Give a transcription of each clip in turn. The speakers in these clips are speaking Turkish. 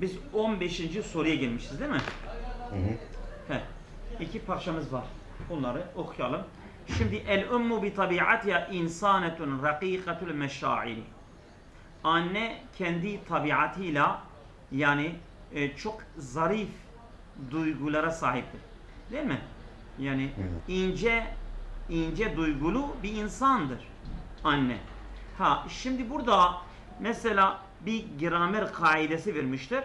Biz 15. soruya gelmişiz değil mi? Hı hı. He. İki parçamız var. Bunları okuyalım. Şimdi el ummu bi tabiatiha insanetun rakikatul meşairi. Anne kendi tabiatıyla yani e, çok zarif duygulara sahiptir. Değil mi? Yani ince ince duygulu bir insandır anne. Ha şimdi burada mesela bir gramer kaidesi vermiştir.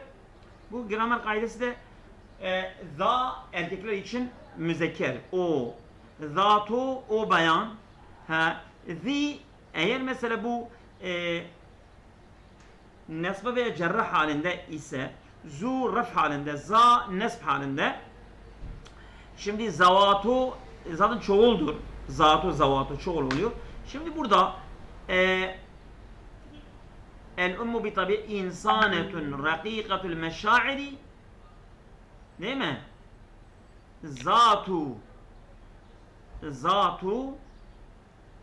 Bu gramer kaidesi de e, za erkekler için müzekker. O. Zatu o bayan. Ha, zi eğer mesela bu e, nesbe ve cerrah halinde ise zu raf halinde, za nesb halinde Şimdi zavatu zaten çoğuldur. Zatu zavatu çoğul oluyor. Şimdi burada e, el ummu bi tabi insanetun rakikatul meşairi değil mi? Zatu zatu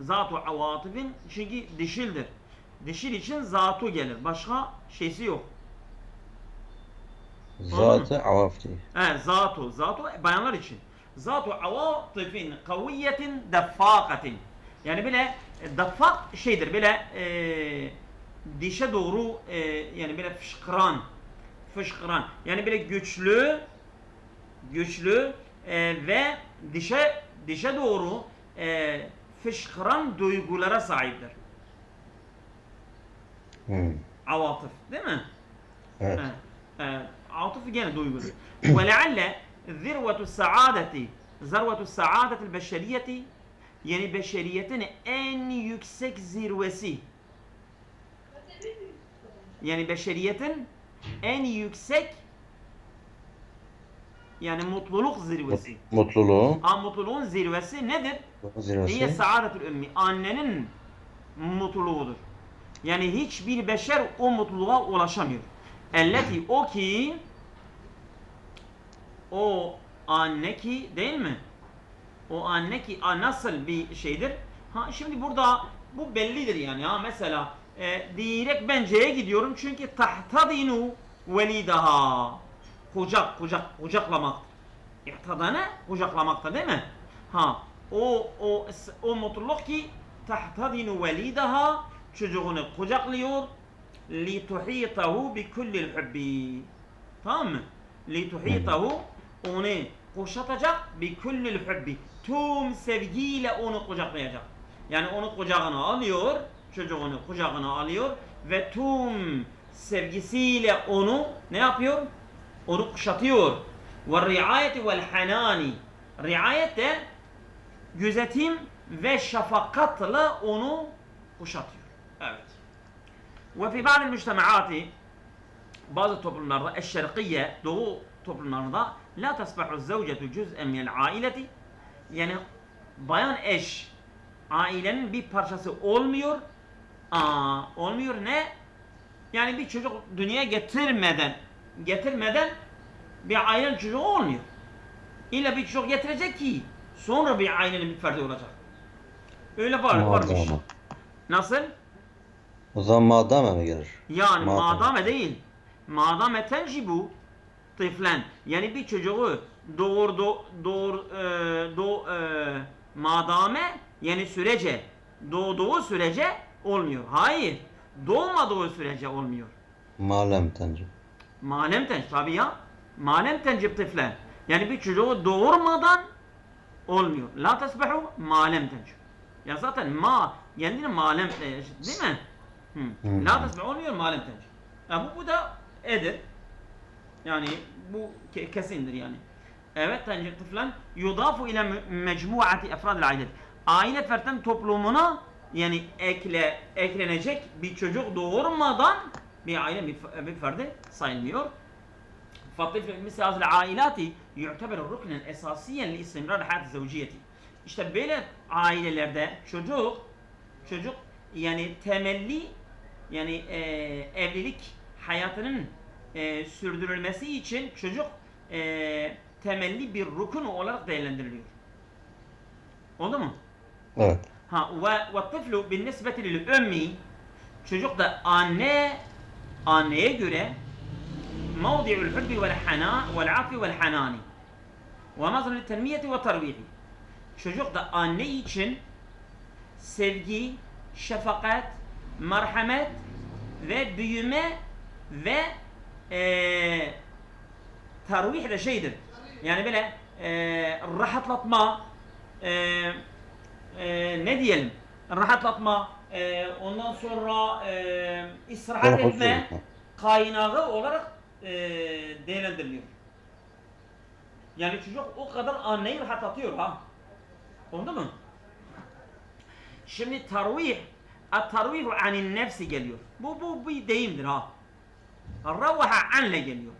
zatu avatifin çünkü dişildir. Dişil için zatu gelir. Başka şeysi yok. Zatı değil. He, zatu. Zatu bayanlar için. Zatu avatifin kaviyetin defakatin. Yani bile e, defak şeydir. Bile e, dişe doğru e, yani böyle fışkıran fışkıran yani böyle güçlü güçlü e, ve dişe dişe doğru e, fışkıran duygulara sahiptir. Hmm. Avatıf değil mi? Evet. E, e, avatıf gene duygudur. Ve lealle zirvetu saadeti zirvetu saadetil beşeriyeti yani beşeriyetin en yüksek zirvesi yani beşeriyetin en yüksek yani mutluluk zirvesi. Mutluluğu. Ha mutluluğun zirvesi nedir? Zirvesi. saadetül ümmi. Annenin mutluluğudur. Yani hiçbir beşer o mutluluğa ulaşamıyor. Elleti o ki o anne ki değil mi? O anne ki a, nasıl bir şeydir? Ha şimdi burada bu bellidir yani. Ha mesela e, direkt ben C'ye gidiyorum çünkü tahtadinu velidaha. Kucak, kucak, kucaklamak. İhtada ne? Kucaklamakta değil mi? Ha o o o mutluluk ki tahtadinu velidaha çocuğunu kucaklıyor li tuhitahu bi kullil hubbi. Tamam mı? Li tuhitahu onu kuşatacak bi kullil hubbi. Tüm sevgiyle onu kucaklayacak. Yani onu kucağına alıyor, çocuğunu kucağına alıyor ve tüm sevgisiyle onu ne yapıyor? Onu kuşatıyor. Ve riayeti vel hanani. Riayet de gözetim ve şefakatla onu kuşatıyor. Evet. Ve fi bazı müctemaati bazı toplumlarda eşşerkiye doğu toplumlarında la tasbahu zevcetu cüz'en minel aileti yani bayan eş ailenin bir parçası olmuyor. Aa, olmuyor ne? Yani bir çocuk dünyaya getirmeden getirmeden bir ailenin çocuğu olmuyor. İlla bir çocuk getirecek ki sonra bir ailenin bir ferdi olacak. Öyle var, varmış. Nasıl? O zaman madame mi gelir? Yani Madame. madame değil. Madame tencibu tiflen. Yani bir çocuğu doğur do, doğur e, do, e, madame yani sürece doğduğu sürece olmuyor. Hayır. Doğmadığı sürece olmuyor. Malem tencim. Malem tenc tabi ya. Malem tencib tiflen. Yani bir çocuğu doğurmadan olmuyor. La tesbehu malem tenc. Ya zaten ma kendine malem e, değil mi? Hı. Hı. La tesbehu olmuyor malem tenc. Ya bu, bu da edir. Yani bu ke- kesindir yani. Evet tencib tiflen yudafu ile me- mecmuati efradil ailet. Aile fertten toplumuna yani ekle eklenecek bir çocuk doğurmadan bir aile bir, bir ferdi sayılmıyor. فالطفل مثل هذه العائلات يعتبر ركنا اساسيا لاستمرار الحياه الزوجيه. İşte böyle ailelerde çocuk çocuk yani temelli yani e, evlilik hayatının e, sürdürülmesi için çocuk e, temelli bir rukun olarak değerlendiriliyor. Oldu mu? Evet. Ha ve ve tiflu بالنسبة للأم çocuk da anne anneye göre موضع الحب والحنان والعفو والحنان ومصدر التنمية والترويح çocuk da anne için sevgi, şefkat, merhamet ve büyüme ve eee tarvih de şeydir. Yani böyle eee rahatlatma, eee eee, ne diyelim, rahatlatma, eee, ondan sonra eee istirahat huzur etme kaynağı olarak eee değerlendiriliyor. Yani çocuk o kadar anneyi rahatlatıyor ha. Oldu mu? Şimdi tarvih, at-tarvihu anin nefsi geliyor. Bu, bu bir deyimdir ha. Ravaha anle geliyor.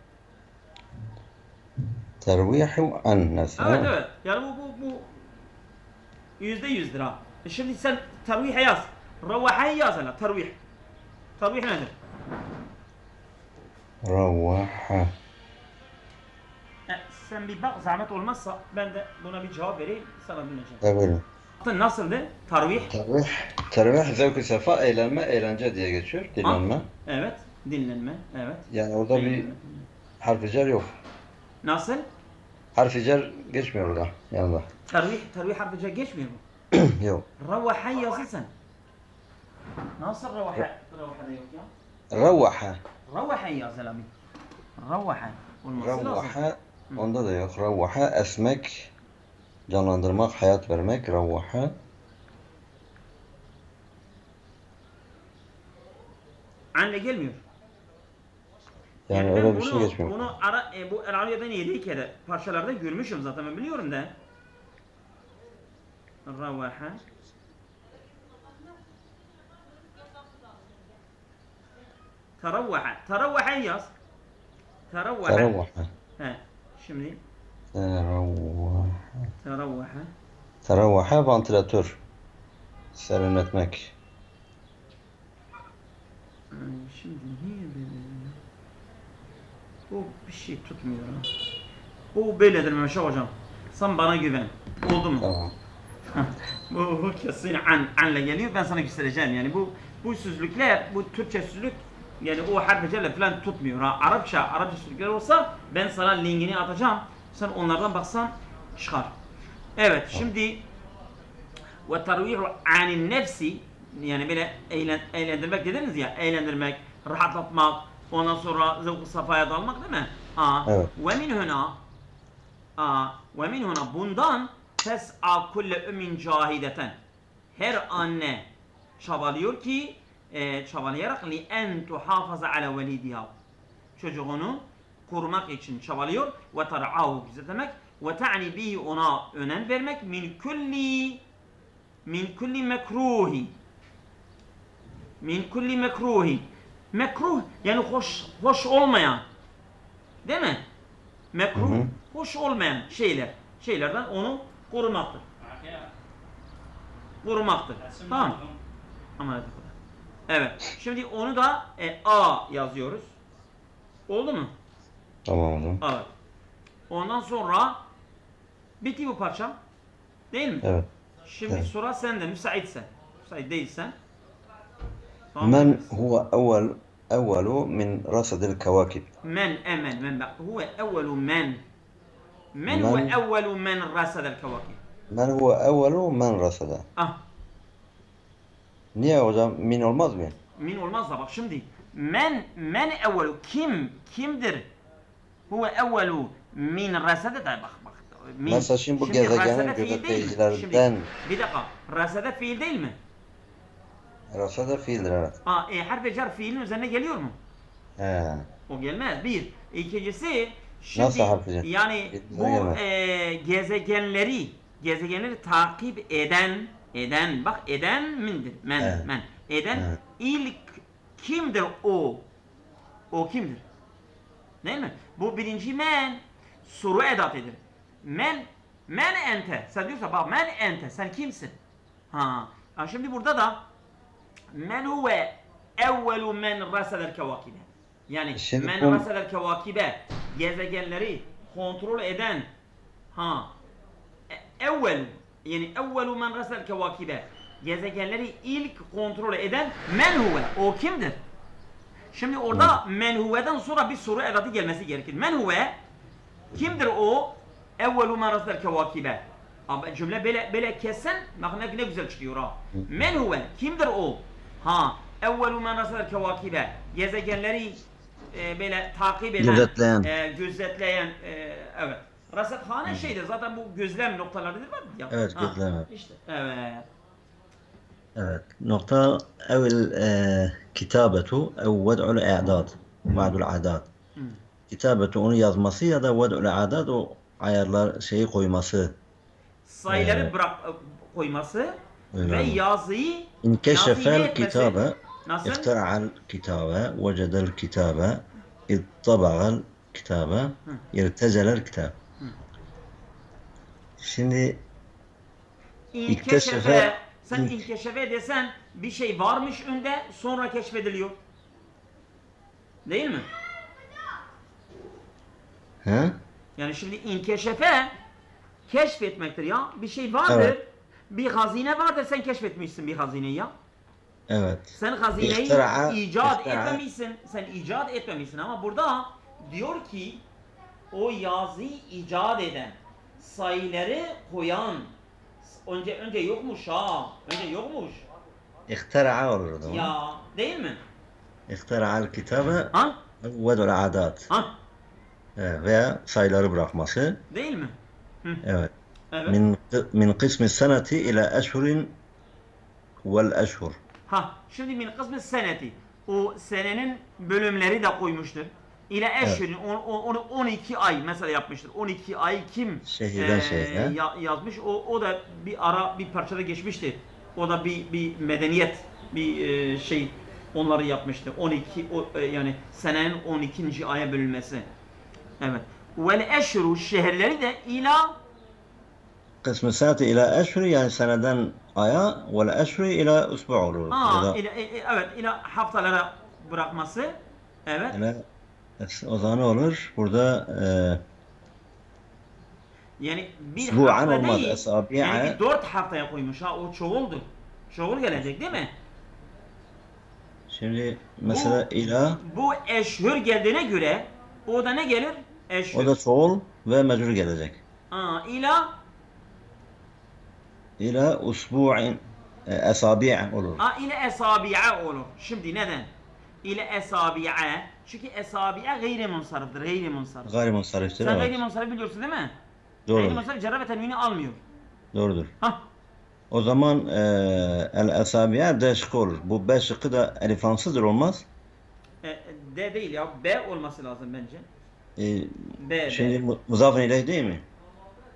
Tervihu an nefsi. Evet evet. Yani bu, bu, bu yüzde yüzdür ha. E şimdi sen tarvihe yaz. Ravaha'yı yaz hele. Tarvih. Tarvih nedir? Ravaha. E, sen bir bak zahmet olmazsa ben de buna bir cevap vereyim sana dinleyeceğim. Evet. Nasıldı? Tarvih. Tervih. Tervih zevk-i sefa, eğlenme, eğlence diye geçiyor. Dinlenme. Evet. Dinlenme. Evet. Yani orada bir Dinlenme. harfi cer yok. Nasıl? Harfi cer geçmiyor orada yanında. Tarvih, tarvih harfice geçmiyor mu? yok. Ravaha yazın sen. Nasıl ravaha? Ravaha'da yok ya. Ravaha. Ravaha yaz Selami. Ravaha. Olması lazım. Ravaha. Onda da yok. Ravaha esmek, canlandırmak, hayat vermek. Ravaha. Anne gelmiyor. Yani ben öyle bir şey geçmiyor. Bunu ara, e, bu Arabiyadan yedi kere parçalarda görmüşüm zaten ben biliyorum da. Ravaha. Teravvaha. Teravvaha yaz. Teravvaha. Teravvaha. He. Şimdi Teravvaha. teravvaha. Teravvaha vantilatör. Serinletmek. Şimdi niye böyle? Bu bir şey tutmuyor. Bu böyledir Mehmet hocam. Sen bana güven. Oldu mu? Tamam. bu, kesin an, anla geliyor. Ben sana göstereceğim yani. Bu bu sözlükler, bu Türkçe sözlük yani o harflerle falan tutmuyor. Ha. Arapça, Arapça sözlükler olsa ben sana linkini atacağım. Sen onlardan baksan çıkar. Evet, şimdi ve tarvihu anin nefsi yani böyle eğlen, eğlendirmek dediniz ya eğlendirmek, rahatlatmak, ondan sonra zevk safhaya dalmak değil mi? Aa. Evet. Ve min huna aa, ve min huna bundan tes'a kulle ümin cahideten. Her anne çabalıyor ki e, çabalayarak li en tuhafaza ala velidiha. Çocuğunu korumak için çabalıyor. Ve tar'ahu gözetlemek ve ta'ni bihi ona önem vermek min kulli min kulli mekruhi. Min kulli mekruhi. Mekruh yani hoş hoş olmayan değil mi? Mekruh hoş olmayan şeyler. Şeylerden onu korumaktır. Korumaktır. Tamam Aman Evet. Şimdi onu da e, A yazıyoruz. Oldu mu? Tamam hocam. Evet. Ondan sonra bitti bu parça. Değil mi? Evet. Şimdi evet. sıra sende. Müsaitsen. Müsait değilsen. Tamam. Men huve evvel evvelu min rasadil kevakib. Men, emen, men. Huve evvelu men. Men Men- huve evvelu men rasadel kavakib. من هو أول من رصد Ah. Niye hocam min olmaz mı? Min olmaz da bak şimdi. Men men evvelu kim kimdir? Huve evvelu min rasade da bak bak. Min. Mesela şimdi bu gezegenin rasade fiil değil mi? gözetleyicilerinden- Şimdi, bir dakika. Rasade fiil değil mi? Rasada fiildir evet. Aa, e, harf cer fiilin üzerine geliyor mu? He. O gelmez. Bir. İkincisi şimdi Nasıl harf cer? yani bu e, gezegenleri gezegenleri takip eden eden bak eden mindir. Men Evet. men. Eden Evet. ilk kimdir o? O kimdir? Değil mi? Bu birinci men soru edatıdır. Men men ente. Sen diyorsa bak men ente. Sen kimsin? Ha. ha şimdi burada da men huve evvelu men rasadel kevakibe. Yani Şimdi men bu- rasadel kevakibe gezegenleri kontrol eden ha e- evvelu yani evvelu men rasadel kevakibe gezegenleri ilk kontrol eden men huve o kimdir? Şimdi orada men huve'den sonra bir soru edatı gelmesi gerekir. Men huve kimdir o? Evvelu men rasel kevakibe. Ama cümle böyle böyle kessen bak ne, ne güzel çıkıyor ha. Men huve kimdir o? Ha evvelu men rasel kevakibe. Gezegenleri e, böyle takip eden, Gözetleyen. e, gözetleyen e, evet. Rasathane şeydir zaten bu gözlem noktalarıdır var ya. Evet, Ha, gözlem. İşte evet. Evet. Nokta evvel e, kitabetu ev ved'ul i'dad. Va'dul adat. Hı. Kitabetu onu yazması ya da ved'ul adat o ayarlar şeyi koyması. sayıları Evet. bırak koyması ve mi? yazıyı İn yazıyı keşefel etmesi. kitabe Nasıl? İhtara'al kitabe, vecedel kitabe, ittaba'al kitabe, irtezelel kitab. Şimdi İnkeşefe, sen inkeşefe desen bir şey varmış önde sonra keşfediliyor. Değil mi? He? Yani şimdi inkeşefe keşfetmektir ya. Bir şey vardır. Evet. Bir hazine vardır sen keşfetmişsin bir hazineyi ya. Evet. Sen hazineyi ihtira, icat ihtira. etmemişsin. Sen icat etmemişsin ama burada diyor ki o yazı icat eden, sayıları koyan önce önce yokmuş ha. Önce yokmuş. İhtira olur o. Ya değil mi? İhtira'al kitabı ha? vedul adat. Ha? Ee, ve sayıları bırakması. Değil mi? Hı. Evet. evet. Min, min kısmi seneti ile eşhurin vel eşhur. Ha, şimdi min kısmı seneti. O senenin bölümleri de koymuştur. İle on- onu 12 ay mesela yapmıştır. 12 ay kim Şehirden eee, şehre. ya- yazmış? O o da bir ara bir parçada geçmişti. O da bir bir medeniyet bir eee, şey onları yapmıştı. 12 o, e, yani senenin 12. aya bölünmesi. Evet. Vel eşhuru şehirleri de ila Kısmı seneti ila eşhuri yani seneden aya vel eşhuri ila usbu olur. Aa, ila, e- e- evet ila haftalara bırakması. Evet. Yani o zaman ne olur? Burada e, Yani bir hafta olmaz, değil. esabi'a. Yani bir dört haftaya koymuş ha o çoğuldur. Çoğul gelecek değil mi? şimdi mesela ila Bu eşhür geldiğine göre o da ne gelir? Eşhür. o da çoğul ve mecrur gelecek. Aa, ila İla usbu'in e, esabi' olur. a, ile esabi'a olur. Şimdi neden? İle esabi'a çünkü esabi'a gayri munsarıftır. Gayri munsarıf. Gayrimunsariftir Sen gayri evet. munsarif biliyorsun değil mi? Gayri Doğrudur. munsarif cerre ve tenvini almıyor. Doğrudur. Hah. O zaman e, el esabi'a D şıkkı olur. Bu B şıkkı da eliflansızdır olmaz. E, D değil ya. B olması lazım bence. E, B. şimdi muzafın ileyh değil mi?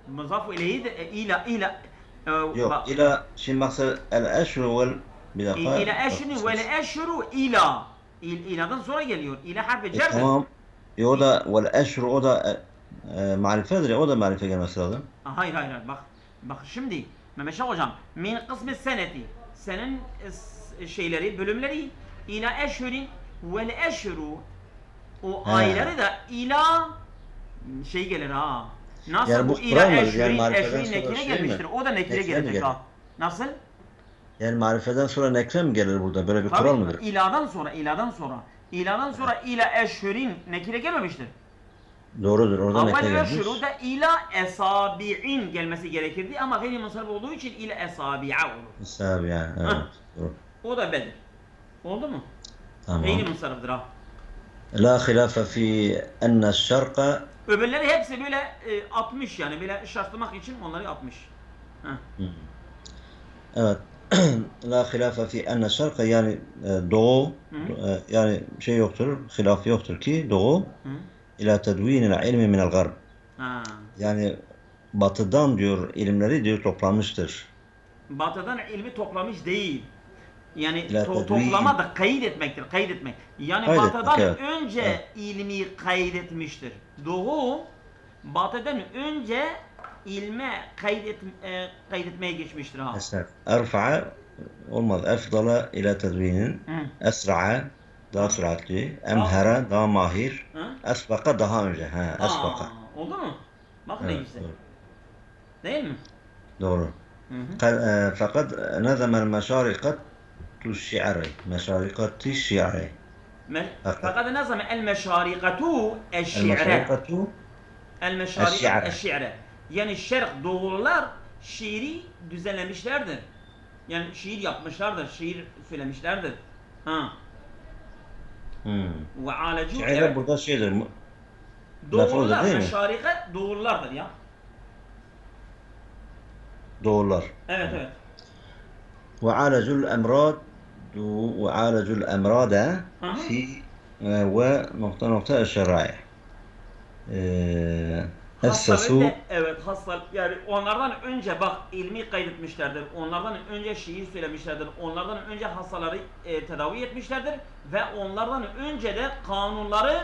Muzafu ileyhi de e, ila ila إلى شي مصر الاشهر وال إلى اشهر والاشهر إلى. إلى إلى الزريه اليوم إلى حرف الجر. تمام. يوضع والاشهر اوضع مع الفجر اوضع مع الفجر مثلا. آه، هاي هاي هاي. بخ بخ شمدي ما مشى وجام من قسم السنة سنن الشيلري بلوملري. إلى اشهر والاشهر وايلر آه. ده إلى شيء قال Nasıl Yani bu bu Yani marifeden eşhurin sonra nekine şey mi? gelmiştir. O da nekire Nekire gelecek ha. Nasıl? Yani marifeden sonra nekre mi gelir burada? Böyle bir Tabii, kural mıdır? iladan sonra, iladan sonra. İladan sonra ila eşhurin nekire gelmemiştir. Doğrudur. Orada Avval gelmiş. eşhuru da ila esabi'in gelmesi gerekirdi ama gayri munsarif olduğu için ila esabi'a olur. Esabi yani. Evet. Ha. Doğru. O da bedir. Oldu mu? Tamam. Gayri munsariftir ha. La hilafe fi enne şarka Öbürleri hepsi böyle e, 60 yani böyle şartlamak için onları 60. Ha. Evet. La hilafe fi enne şarka yani e, doğu Hı. e, yani şey yoktur, hilaf yoktur ki doğu Hı? ila tedvinil ilmi minel garb. Ha. Yani batıdan diyor ilimleri diyor toplanmıştır. Batıdan ilmi toplamış değil. Yani to toplama da kaydetmektir. Kaydetmek. Yani kaydetmek, batıdan evet. önce evet. ilmi kaydetmiştir. Doğu batıdan önce ilme kaydet e, kaydetmeye geçmiştir ha. Esnaf. Erfa'a olmaz. Efdala ila tedvinin. Esra'a daha süratli. Emhera daha mahir. Esbaka daha önce. Ha, esbaka. Oldu mu? Bak evet, ne güzel. Doğru. Değil mi? Doğru. Hı hı. E, fakat nezemel meşarikat نظم المشارقة الشعري مشارقة الشعري Me- Evet. fakat ne zaman el meşarikatu eşşi're المشرقة el meşarikatu Eşşi're. eşşi're yani şerk doğulular şiiri düzenlemişlerdir. Yani şiir yapmışlardır, şiir söylemişlerdir. Ha. Hmm. Ve alecu Şairler evet, burada şeydir. mu- lafı doğulular, orada değil mi? meşarike doğululardır ya. Doğrular. Evet evet. وعالجوا الأمراض وعالجوا الأمراض أها. في ونقطة نقطة الشرائع آه، Hastalığı أسسوا da- evet hastalık yani onlardan önce bak ilmi kaydetmişlerdir. Onlardan önce şiir söylemişlerdir. Onlardan önce hastaları e, tedavi etmişlerdir ve onlardan önce de kanunları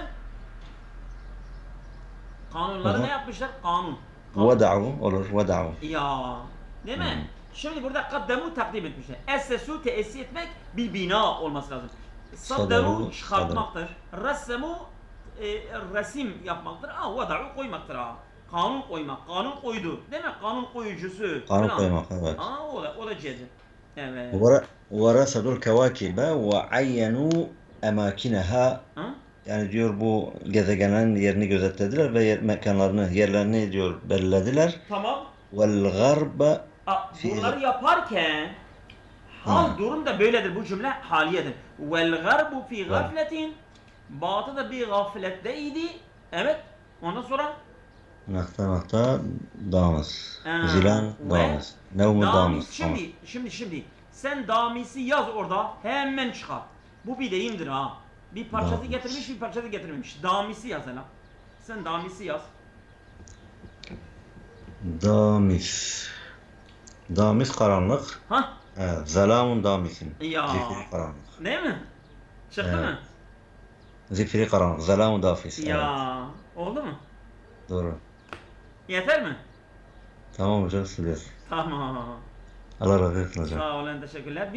kanunları Hı hı. ne yapmışlar? Kanun. Kanun. ودعوا olur ودعوا Ya değil mi? Hı. Şimdi burada kaddemu takdim etmişler. Essesu teessü etmek bir bina olması lazım. Saddaru Sadaru, çıkartmaktır. Ressemu e, resim yapmaktır. Ah vada'u koymaktır ha. Kanun koymak. Kanun koydu. Değil mi? Kanun koyucusu. Kanun falan. koymak, evet. Aa o da o da cedi. Evet. ور- ورصدوا الكواكب وعينوا أماكنها Ha? yani diyor bu gezegenlerin yerini gözetlediler ve yer, mekanlarını, yerlerini diyor belirlediler. Tamam. والغرب Aa, Fiil. bunları yaparken hal Ha. durum da böyledir. Bu cümle haliyedir. Vel garbu fi gafletin Batı da bir gafletteydi. Evet. Ondan sonra nokta nokta damız. Ha, Zilan damız. Nevmu damız. Şimdi, şimdi, şimdi. Sen damisi yaz orada. Hemen çıkar. Bu bir deyimdir ha. Bir parçası Damis. getirmiş, bir parçası getirmemiş. Damisi yaz hele. Sen damisi yaz. Damis. Damis karanlık. Ha? Evet. Zelamun damisin. Ya. Zifiri karanlık. Değil mi? Çıktı Evet. mı? Zifiri karanlık. Zelamun dafis. Evet. Ya. Oldu mu? Doğru. Yeter mi? Tamam hocam söylüyorsun. Tamam. Allah razı olsun hocam. Sağ olun, teşekkürler.